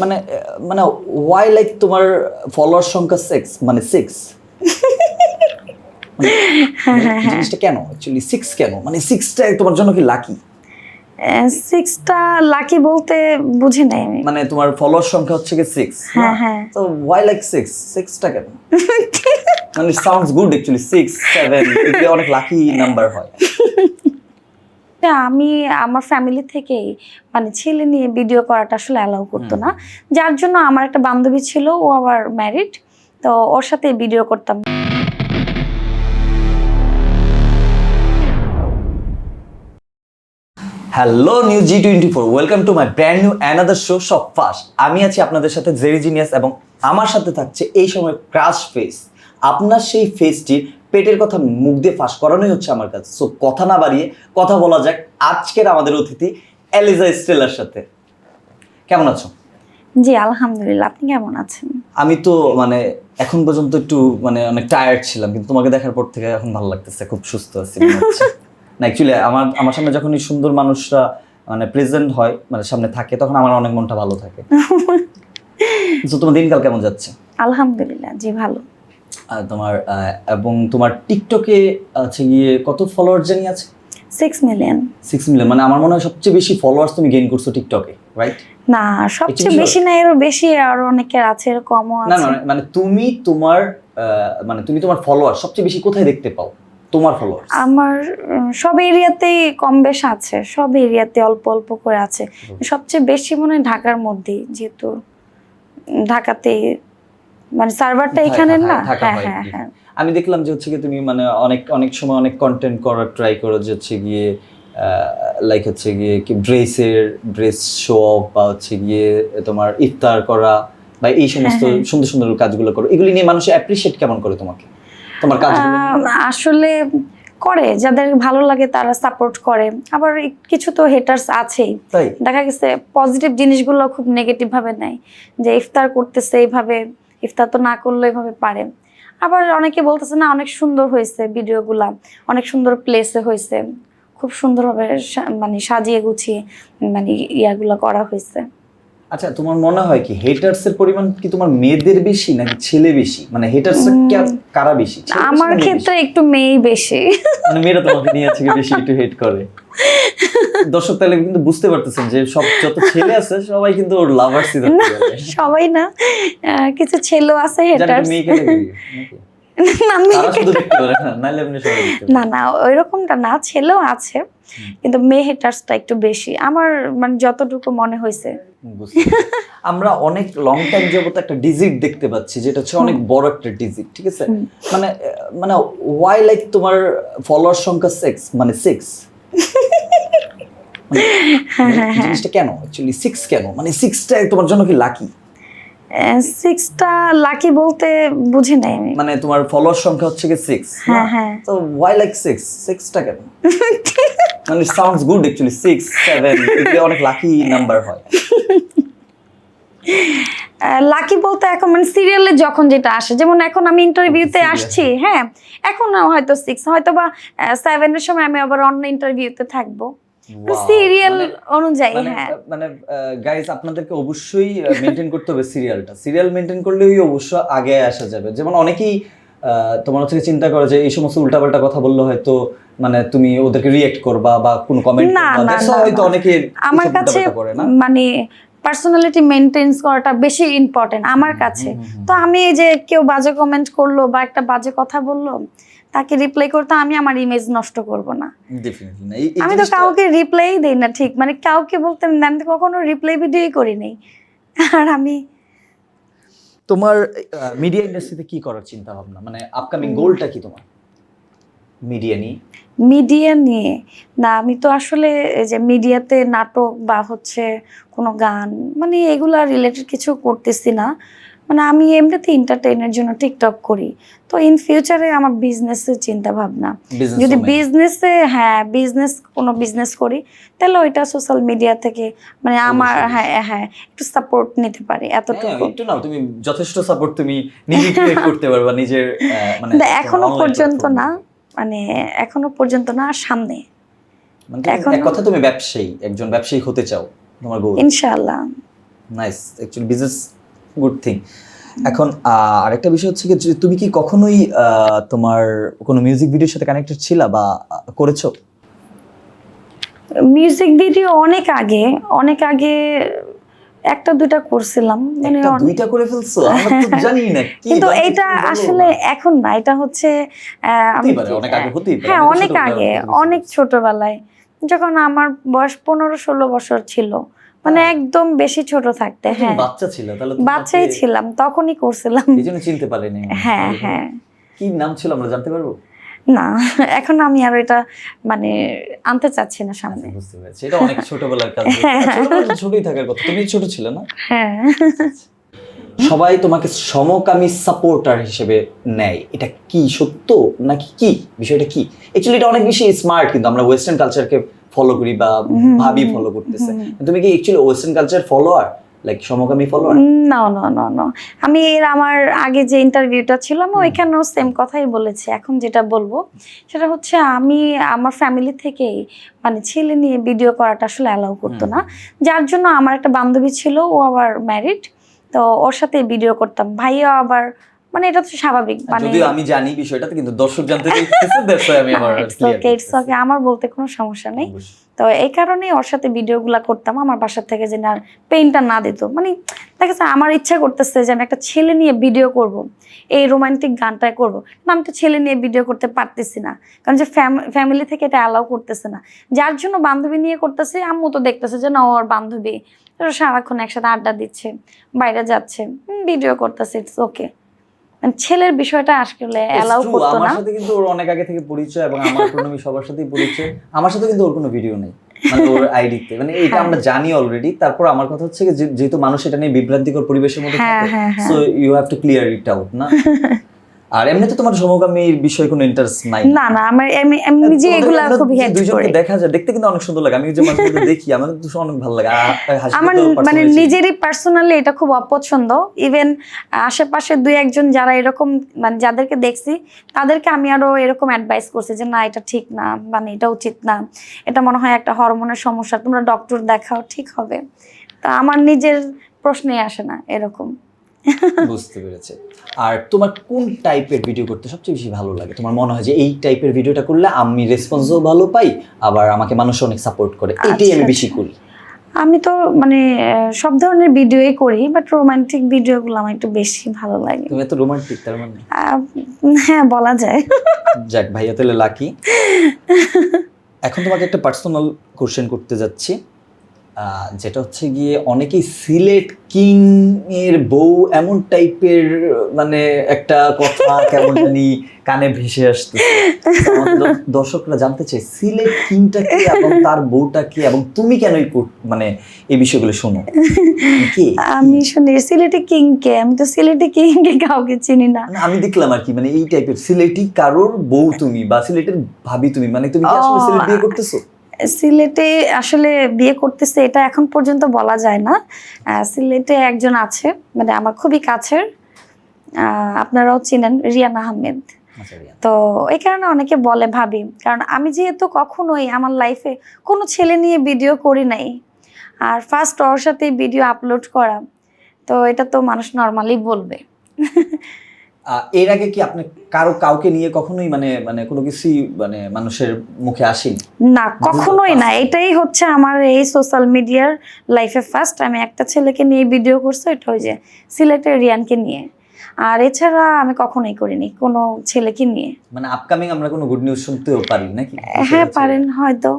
মানে মানে why like তোমার ফলোয়ার সংখ্যা সিক্স মানে সিক্স জিনিসটা কেন? অ্যাকচুয়ালি সিক্স কেন? মানে সিক্সটা তোমার জন্য কি লাকি সিক্সটা লাকি বলতে বুঝি নাই আমি। মানে তোমার ফলোয়ার সংখ্যা হচ্ছে কি সিক্স হ্যাঁ, হ্যাঁ। তো ওয়াই লাইক সিক্স সিক্সটা কেন? মানে sounds good actually six seven অনেক লাকি নাম্বার হয়। আমি আমার ফ্যামিলি থেকেই মানে ছেলে নিয়ে ভিডিও করাটা আসলে অ্যালাউ করতো না। যার জন্য আমার একটা বান্ধবী ছিল ও আবার ম্যারিড তো ওর সাথে ভিডিও করতাম। Hello new G twenty four welcome to my brand new another show সব ফার্স্ট আমি আছি আপনাদের সাথে জেরিজিনিয়াস এবং আমার সাথে থাকছে এই সময় ক্রাশ ফেস আপনার সেই ফেসটির পেটের কথা মুখ দিয়ে ফাঁস করানোই হচ্ছে আমার কাছে সো কথা না বাড়িয়ে কথা বলা যাক আজকের আমাদের অতিথি এলিজা স্টেলার সাথে। কেমন আছো? জি আলহামদুলিল্লাহ। আপনি কেমন আছেন? আমি তো মানে এখন পর্যন্ত একটু মানে অনেক টায়ার্ড ছিলাম কিন্তু তোমাকে দেখার পর থেকে এখন ভালো লাগতেছে খুব সুস্থ আছি না অ্যাকচুয়ালি আমার আমার সামনে যখন এই সুন্দর মানুষরা মানে প্রেজেন্ট হয় মানে সামনে থাকে তখন আমার অনেক মনটা ভালো থাকে। তো তোমার দিনকাল কেমন যাচ্ছে? আলহামদুলিল্লাহ জি ভালো। তোমার এবং তোমার টিকটকে আছে গিয়ে কত ফলোয়ার জানি আছে? সিক্স মিলিয়ন সিক্স মিলিয়ন মানে আমার মনে হয় সবচেয়ে বেশি ফলোয়ার্স তুমি গেইন করছ টিকটকে রাইট না সবচেয়ে বেশি না এরও বেশি আর অনেকের আছে এর কমও না আছে। না মানে তুমি তোমার মানে তুমি তোমার ফলোয়ার সবচেয়ে বেশি কোথায় দেখতে পাও? তোমার ফলোয়ার আমার সব এরিয়াতেই কম বেশ আছে সব এরিয়াতে অল্প অল্প করে আছে। সবচেয়ে বেশি মনে হয় ঢাকার মধ্যেই যেহেতু উম, ঢাকাতে মানে সার্ভারটা এখানে না? হ্যাঁ হ্যাঁ হ্যাঁ আমি দেখলাম যে হচ্ছে কি তুমি মানে অনেক অনেক সময় অনেক কন্টেন্ট করার ট্রাই করো যে হচ্ছে গিয়ে লাইক হচ্ছে গিয়ে কি ড্রেসের ড্রেস শো অফ বা হচ্ছে গিয়ে তোমার ইফতার করা বা এই সমস্ত হ্যাঁ, হ্যাঁ। সুন্দর সুন্দর কাজগুলো করো। এগুলি নিয়ে মানুষ অ্যাপ্রিশিয়েট কেমন করে তোমাকে? তোমার? আহ, আসলে করে যাদের ভালো লাগে তারা সাপোর্ট করে। আবার কিছু তো হেটার্স আছেই। দেখা গেছে পজিটিভ জিনিসগুলো খুব নেগেটিভ ভাবে নেয়। যে ইফতার করতেছে এইভাবে ইফতার তো না করলে এভাবে পারে। আবার অনেকে বলতেছে, না, অনেক সুন্দর হয়েছে ভিডিওগুলা, অনেক সুন্দর প্লেসে হয়েছে। খুব সুন্দরভাবে মানে সাজিয়ে গুছিয়ে মানে ইয়াগুলো করা হয়েছে। আচ্ছা তোমার মনে হয় কি হেটার্স এর পরিমাণ কি তোমার মেয়েদের বেশি নাকি ছেলে বেশি? মানে হেটার্স কারা বেশি? আমার ক্ষেত্রে একটু মেয়েই বেশি। মানে মেয়েরা তোমাকে নিয়ে আছে বেশি একটু হেট করে। দর্শক তাহলে কিন্তু বুঝতে পারতেছেন যে সব যত ছেলে আছে সবাই কিন্তু ওর লাভার্স না সবাই না। কিছু ছেলেও আছে হেটার্স মেয়ে না পারে না না না ওই রকমটা না ছেলেও আছে কিন্তু মেয়ে হেটার্সটা একটু বেশি। আমার মানে যতটুকু মনে হয়েছে আমরা অনেক লং টাইম যাবত একটা ডিজিট দেখতে পাচ্ছি যেটা হচ্ছে অনেক বড় একটা ডিজিট ঠিক আছে? মানে মানে ওয়াই লাইক তোমার ফলোয়ার সংখ্যা সিক্স মানে সিক্স হ্যাঁ হ্যাঁ হ্যাঁ। জিনিসটা কেন? অ্যাকচুয়ালি সিক্স কেন? মানে সিক্সটা তোমার জন্য কি লাকি সিক্সটা লাকি বলতে বুঝি নাই আমি। মানে তোমার ফলোয়ার সংখ্যা হচ্ছে কি সিক্স হ্যাঁ হ্যাঁ। তো ওয়াই লাইক সিক্স সিক্সটা কেন? মানে sounds good actually six seven এগুলো অনেক লাকি নাম্বার হয়। লাকি বলতে এখন মানে সিরিয়ালে যখন যেটা আসে যেমন এখন আমি ইন্টারভিউতে আসছি হ্যাঁ এখন হয়তো সিক্স হয়তো বা সেভেনের সময় আমি আবার অন্য ইন্টারভিউতে থাকব. সিরিয়াল মানে- অনুযায়ী মানে হ্যাঁ। মানে গাইস আপনাদেরকে অবশ্যই মেনটেন করতে হবে সিরিয়ালটা সিরিয়াল মেনটেন করলেই অবশ্য আগে আসা যাবে। যেমন অনেকেই আহ, তোমার হচ্ছে চিন্তা করে যে এই সমস্ত উল্টাপাল্টা কথা বললে হয়তো মানে তুমি ওদেরকে রিয়েক্ট করবা বা কোনো কমেন্ট না, করবা। হয়তো অনেকে আমার কাছে মানে পার্সোনালিটি মেনটেন্স করাটা বেশি ইম্পর্টেন্ট আমার কাছে। তো আমি এই যে কেউ বাজে কমেন্ট করল বা একটা বাজে কথা বলল তাকে রিপ্লাই করতে আমি আমার ইমেজ নষ্ট করব না। আমি তো কাউকে রিপ্লাই দেই না ঠিক। মানে কাউকে বলতে আমি তো কখনো রিপ্লাই ভিডিওই করি নাই। আর আমি তোমার মিডিয়া ইন্ডাস্ট্রিতে কি করার চিন্তা ভাবনা মানে আপকামিং গোলটা কি তোমার? মিডিয়া নিয়ে? মিডিয়া নিয়ে। না আমি তো আসলে এই যে মিডিয়াতে নাটক বা হচ্ছে কোনো গান মানে এগুলা রিলেটেড কিছু করতেছি না। মানে আমি এমনিতে এন্টারটেইনের জন্য টিকটক করি। তো ইন ফিউচারে আমার বিজনেসের চিন্তা ভাবনা। যদি বিজনেসে হ্যাঁ বিজনেস কোনো বিজনেস করি তাহলে ওইটা সোশ্যাল মিডিয়া থেকে মানে আমার হ্যাঁ হ্যাঁ একটু সাপোর্ট নিতে পারি হ্যাঁ, এতটুকু একটু নাও তুমি যথেষ্ট সাপোর্ট তুমি নিজে করতে পারবা নিজের মানে এখনও পর্যন্ত না। মানে এখনও পর্যন্ত না সামনে। মানে এখনো- এক কথা তুমি ব্যবসায়ী একজন ব্যবসায়ী হতে চাও তোমার গোল ইনশাআল্লাহ। Nice actually business good thing এখন আরেকটা বিষয় হচ্ছে কি যে তুমি কি কখনোই তোমার কোনো মিউজিক ভিডিওর সাথে কানেক্টেড ছিলা বা করেছ? মিউজিক ভিডিও অনেক আগে অনেক আগে একটা দুইটা করছিলাম। মানে দুইটা করে ফেলছো? আমরা তো জানি না কিন্তু এটা আসলে এখন না এটা হচ্ছে আমি অনেক আগে হতেই হ্যাঁ অনেক আগে অনেক ছোটবেলায়। যখন আমার বয়স পনেরো ষোলো বছর ছিল মানে হ্যাঁ। একদম বেশি ছোট থাকতে হ্যাঁ। বাচ্চা ছিল তাহলে বাচ্চাই ছিলাম তখনই করছিলাম। এই জন্য চিনতে পারিনি। হ্যাঁ হ্যাঁ। কি নাম ছিল আমরা জানতে পারব? না এখন আমি আর এটা মানে আনতে চাচ্ছি না সামনে। আচ্ছা, বুঝতে পেরেছি। এটা অনেক ছোটবেলার কাজ। হ্যাঁ। ছোটবেলায় ছোটই থাকার কথা। তুমি ছোট ছিলে না? হ্যাঁ। সবাই তোমাকে সমকামী সাপোর্টার হিসেবে নেয়। এটা কি সত্য নাকি কি? বিষয়টা কি? অ্যাকচুয়ালি এটা অনেক বেশি স্মার্ট কিন্তু আমরা ওয়েস্টার্ন কালচারকে ফলো করি বা ভাবি ফলো করতেছে। তুমি কি actually western culture follower like সমকামী ফলোয়ার না না না না আমি এর আমার আগে যে ইন্টারভিউটা ছিল আমি ওইখানেও সেম কথাই বলেছি। এখন যেটা বলব সেটা হচ্ছে আমি আমার ফ্যামিলি থেকেই মানে ছেলে নিয়ে ভিডিও করাটা আসলে অ্যালাউ করতো না। যার জন্য আমার একটা বান্ধবী ছিল ও আবার ম্যারিড তো ওর সাথে ভিডিও করতাম। ভাইয়া আবার মানে এটা তো স্বাভাবিক মানে যদিও আমি জানি বিষয়টাতে কিন্তু দর্শক জানতে চাইতেছে দ্যাটস আমি ওকে আমার বলতে কোনো সমস্যা নেই। তো এই কারণেই ওর সাথে ভিডিওগুলো করতাম। আমার বাসার থেকে যে না পেইনটা না দিত। মানে দেখা যাচ্ছে আমার ইচ্ছা করতেছে যে আমি একটা ছেলে নিয়ে ভিডিও করব। এই রোমান্টিক গানটাই করব। কিন্তু আমি তো ছেলে নিয়ে ভিডিও করতে পারতেছি না। কারণ যে ফ্যামিলি থেকে এটা অ্যালাউ করতেছে না। যার জন্য বান্ধবী নিয়ে করতেছে, আম্মু তো দেখতেছে যে না ওর বান্ধবী। সারাক্ষণ একসাথে আড্ডা দিচ্ছে, বাইরে যাচ্ছে ভিডিও করতেছে ইটস ওকে মানে ছেলের বিষয়টা আসলে এলাও করতো না। আমার সাথে কিন্তু ওর অনেক আগে থেকে পরিচয় এবং আমার প্রণমী সবার সাথেই পরিচয়। আমার সাথে কিন্তু ওর কোনো ভিডিও নেই মানে ওর আইডিতে মানে এটা হ্যাঁ। আমরা জানি অলরেডি তারপর আমার কথা হচ্ছে যেহেতু মানুষ এটা নিয়ে বিভ্রান্তিকর পরিবেশের মধ্যে হ্যাঁ, থাকে। So you have to clear it out না? আর এমনিতে তোমার সমকামীর বিষয়ে কোনো ইন্টারেস্ট নাই? না না আমার আমি আমি নিজে তোমাদের এগুলা খুব দুইজনকে দেখা যায় দেখতে কিন্তু অনেক সুন্দর লাগে। আমি যে মানুষগুলো দেখি আমার কিন্তু অনেক ভালো লাগে। আমার মানে নিজেরই পার্সোনালি এটা খুব অপছন্দ। ইভেন আশেপাশে দুই একজন যারা এরকম মানে যাদেরকে দেখছি তাদেরকে আমি আরও এরকম অ্যাডভাইস করছি যে না এটা ঠিক না মানে এটা উচিত না। এটা মনে হয় একটা হরমোনের সমস্যা তোমরা ডক্টর দেখাও ঠিক হবে। তা আমার নিজের প্রশ্নে আসে না এরকম। বুঝতে পেরেছে। আর তোমার কোন টাইপের ভিডিও করতে সবচেয়ে বেশি ভালো লাগে? তোমার মনে হয় যে এই টাইপের ভিডিওটা করলে আমি রেসপন্সও ভালো পাই আবার আমাকে মানুষ অনেক সাপোর্ট করে। এটাই আমি আচ্ছা, বেশি করি আমি তো মানে সব ধরনের ভিডিওই করি বাট রোমান্টিক ভিডিওগুলো আমার একটু বেশি ভালো লাগে। তুমি এত রোমান্টিক তার মানে? হ্যাঁ বলা যায়। যাক ভাইয়া তাহলে লাকি এখন তোমাকে একটা পার্সোনাল কোশ্চেন করতে যাচ্ছি। যেটা হচ্ছে গিয়ে অনেকেই সিলেট কিং এর বউ এমন টাইপের মানে একটা কথা কেমন জানি কানে ভেসে আসতেছে। তো আমাদের দর্শ- দর্শকরা জানতে চাই সিলেট কিংটা কি এবং তার বউটা কি এবং তুমি কেন মানে এই বিষয়গুলো শোনো? কি? আমি শুনি সিলেটি কিং কে? আমি তো সিলেটি কিং কে কাউকে চিনি না। না, আমি দেখলাম আর কি মানে এই টাইপের সিলেটি কারোর বউ তুমি বা সিলেটের ভাবি তুমি মানে তুমি কি আসলে সিলেট বিয়ে করতেছো? সিলেটে আসলে বিয়ে করতেছে এটা এখন পর্যন্ত বলা যায় না। সিলেটে একজন আছে মানে আমার খুবই কাছের। আপনারাও চিনেন রিয়ান আহমেদ। আচ্ছা, তো এই কারণে অনেকে বলে ভাবি কারণ আমি যেহেতু কখনোই আমার লাইফে কোনো ছেলে নিয়ে ভিডিও করি নাই। আর ফার্স্ট ওর সাথে ভিডিও আপলোড করা তো এটা তো মানুষ নর্মালি বলবে। এর আগে কি আপনি কারও কাউকে নিয়ে কখনোই মানে মানে কোনো কিছুই মানে মানুষের মুখে আসেনি? না কখনোই না। এটাই হচ্ছে আমার এই সোশ্যাল মিডিয়ার লাইফে ফার্স্ট আমি একটা ছেলেকে নিয়ে ভিডিও করছি এটা ওই যে সিলেটের রিয়ানকে নিয়ে। আর এছাড়া আমি কখনোই করিনি কোনো ছেলেকে নিয়ে। মানে আপকামিং আমরা কোনো গুড নিউজ শুনতেও পারি নাকি হ্যাঁ পারেন হয়তো।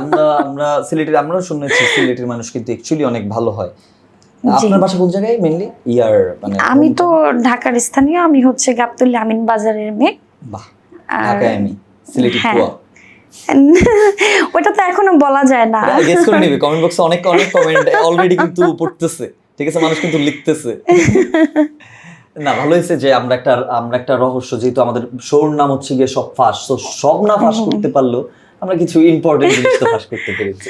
আমরা আমরা সিলেটের আমরাও শুনেছি সিলেটের মানুষ কিন্তু অ্যাকচুয়ালি অনেক ভালো হয়। আপনার বাসা কোন জায়গায় মেইনলি ইয়ার মানে আমি তো ঢাকার স্থানীয় আমি হচ্ছে গাবতলি আমিন বাজারের মেয়ে। বাহ ঢাকায় আমি সিলেটি হ্যাঁ। কুয়া ওটা তো এখনও বলা যায় না। গেস করে নিবি কমেন্ট বক্সে অনেক অনেক কমেন্ট অলরেডি কিন্তু পড়তেছে। ঠিক আছে মানুষ কিন্তু লিখতেছে। না ভালো হয়েছে যে আমরা একটা আমরা একটা রহস্য যেহেতু আমাদের শোর নাম হচ্ছে গিয়ে সব ফাঁস তো সব না ফাঁস করতে পারল আমরা কিছু ইম্পর্টেন্ট জিনিস তো ফাঁস করতে পেরেছি।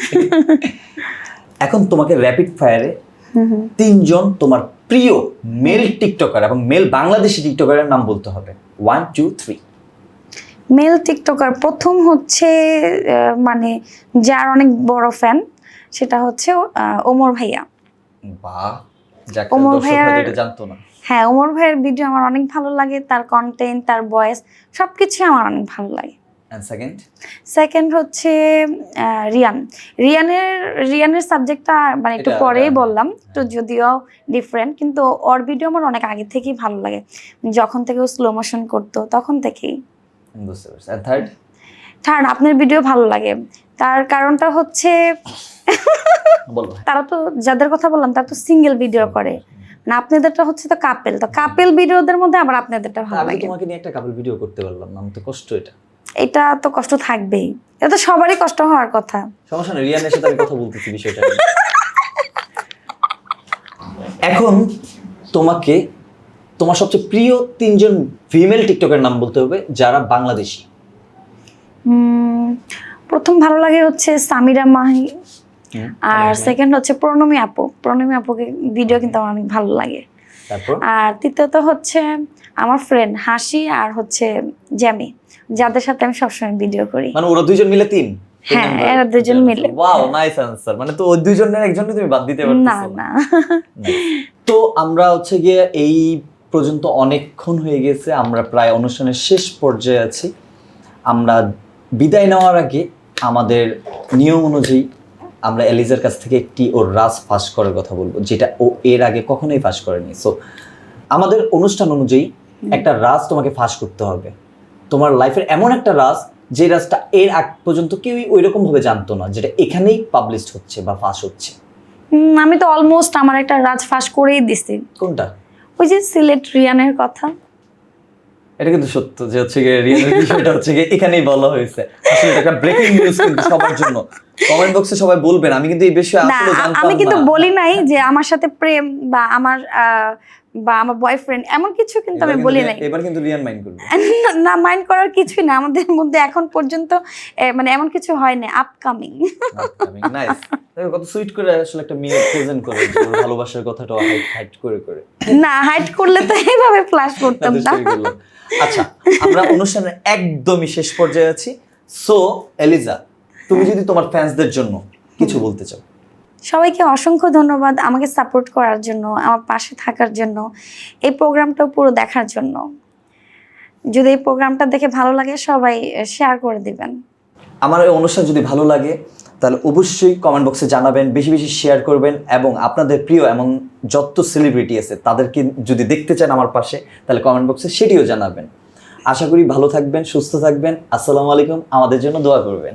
এখন তোমাকে র্যাপিড ফায়ারে। তিনজন তোমার প্রিয় মেল টিকটকার এবং মেল বাংলাদেশি টিকটকারের নাম বলতে হবে। One two three male tiktoker প্রথম হচ্ছে মানে যার অনেক বড় ফ্যান সেটা হচ্ছে ওমর ভাইয়া। বাহ যাক ওমর ভাইয়ার- জানতো না। হ্যাঁ ওমর ভাইয়ের ভিডিও আমার অনেক ভালো লাগে তার কন্টেন্ট তার ভয়েস সব কিছুই আমার অনেক ভালো লাগে। সেকেন্ড সেকেন্ড হচ্ছে রিয়ান। রিয়ানের রিয়ানের সাবজেক্টটা মানে একটু পরেই বললাম তো যদিও ডিফারেন্ট কিন্তু ওর ভিডিও আমার অনেক আগে থেকেই ভালো লাগে। যখন থেকে ও স্লো মোশন করতো তখন থেকেই। বুঝতে পারছি। এন্ড থার্ড থার্ড আপনার ভিডিও ভালো লাগে। তার কারণটা হচ্ছে তারা তো যাদের কথা বললাম তারা তো সিঙ্গেল ভিডিও করে। না আপনাদেরটা হচ্ছে তো কাপেল তো কাপেল ভিডিওদের মধ্যে আবার আপনাদেরটা ভালো লাগে। তোমাকে নিয়ে একটা কাপল ভিডিও করতে পারলাম না তো কষ্ট এটা। এটা তো কষ্ট থাকবেই। এটা তো সবারই কষ্ট হওয়ার কথা। সমস্যা নেই রিয়ানের সাথে আমি কথা বলতেছি বিষয়টা এখন তোমাকে তোমার সবচেয়ে প্রিয় তিনজন ফিমেল টিকটকের নাম বলতে হবে যারা বাংলাদেশি। প্রথম ভালো লাগে হচ্ছে সামিরা মাহি। আর সেকেন্ড হচ্ছে প্রণমী আপু। প্রণমী আপুকে ভিডিও কিন্তু আমার অনেক ভালো লাগে। আর তৃতীয়ত হচ্ছে আমার ফ্রেন্ড হাসি আর হচ্ছে জ্যামি। যাদের সাথে আমি সবসময় ভিডিও করি। মানে ওরা দুইজন মিলে তিন? হ্যাঁ, এরা দুজন মিলে। ওয়াও নাইস আনসার মানে তো ওই দুইজনের একজনকে তুমি বাদ দিতে না না। তো আমরা হচ্ছে গিয়ে এই পর্যন্ত অনেকক্ষণ হয়ে গেছে। আমরা প্রায় অনুষ্ঠানের শেষ পর্যায়ে আছি। আমরা বিদায় নেওয়ার আগে আমাদের নিয়ম অনুযায়ী আমরা এলিজার কাছ থেকে একটি ওর রাজ ফাঁস করার কথা বলব যেটা ও এর আগে কখনোই ফাঁস করেনি। সো আমাদের অনুষ্ঠান অনুযায়ী একটা রাজ তোমাকে ফাঁস করতে হবে। তোমার লাইফের এমন একটা রাজ যে রাজটা এর আগ পর্যন্ত কেউই ওই রকম ভাবে জানতো না যেটা এখানেই পাবলিশড হচ্ছে বা ফাঁস হচ্ছে। আমি তো অলমোস্ট আমার একটা রাজ ফাঁস করেই দিছি। কোনটা? ওই যে সিলেট রিয়ানের কথা। এটা কিন্তু সত্য যে হচ্ছে গিয়ে রিয়েলের বিষয়টা হচ্ছে গিয়ে এখানেই বলা হয়েছে। আসলে এটা একটা ব্রেকিং নিউজ কিন্তু সবার জন্য। কমেন্ট বক্সে সবাই বলবেন আমি কিন্তু এই বিষয়ে না আসলে জানতাম আমি কিন্তু বলি নাই যে আমার সাথে প্রেম বা আমার আহ, বা আমার বয়ফ্রেন্ড এমন কিছু কিন্তু আমি বলি নাই। এবার কিন্তু রিয়ান মাইন্ড করবে। না মাইন্ড করার কিছুই না। আমাদের মধ্যে এখন পর্যন্ত মানে এমন কিছু হয় না আপকামিং নাইস কত সুইট করে আসলে একটা মেয়ে প্রেজেন্ট করে ভালোবাসার কথাটা হাইট করে করে। না হাইট করলে তো এইভাবে ফ্লাশ করতাম না। আচ্ছা আমরা অনুষ্ঠানের একদমই শেষ পর্যায়ে আছি। সো এলিজা তুমি যদি তোমার ফ্যান্সদের জন্য কিছু বলতে চাও। সবাইকে অসংখ্য ধন্যবাদ আমাকে সাপোর্ট করার জন্য, আমার পাশে থাকার জন্য, এই প্রোগ্রামটা পুরো দেখার জন্য। যদি এই প্রোগ্রামটা দেখে ভালো লাগে, সবাই শেয়ার করে দিবেন। আমার এই অনুষ্ঠান যদি ভালো লাগে, তাহলে অবশ্যই কমেন্ট বক্সে জানাবেন, বেশি বেশি শেয়ার করবেন, এবং আপনাদের প্রিয় এমন যত সেলিব্রিটি আছে, তাদেরকে যদি দেখতে চান আমার পাশে, তাহলে কমেন্ট বক্সে সেটিও জানাবেন। আশা করি ভালো থাকবেন, সুস্থ থাকবেন। আসসালামু আলাইকুম, আমাদের জন্য দোয়া করবেন।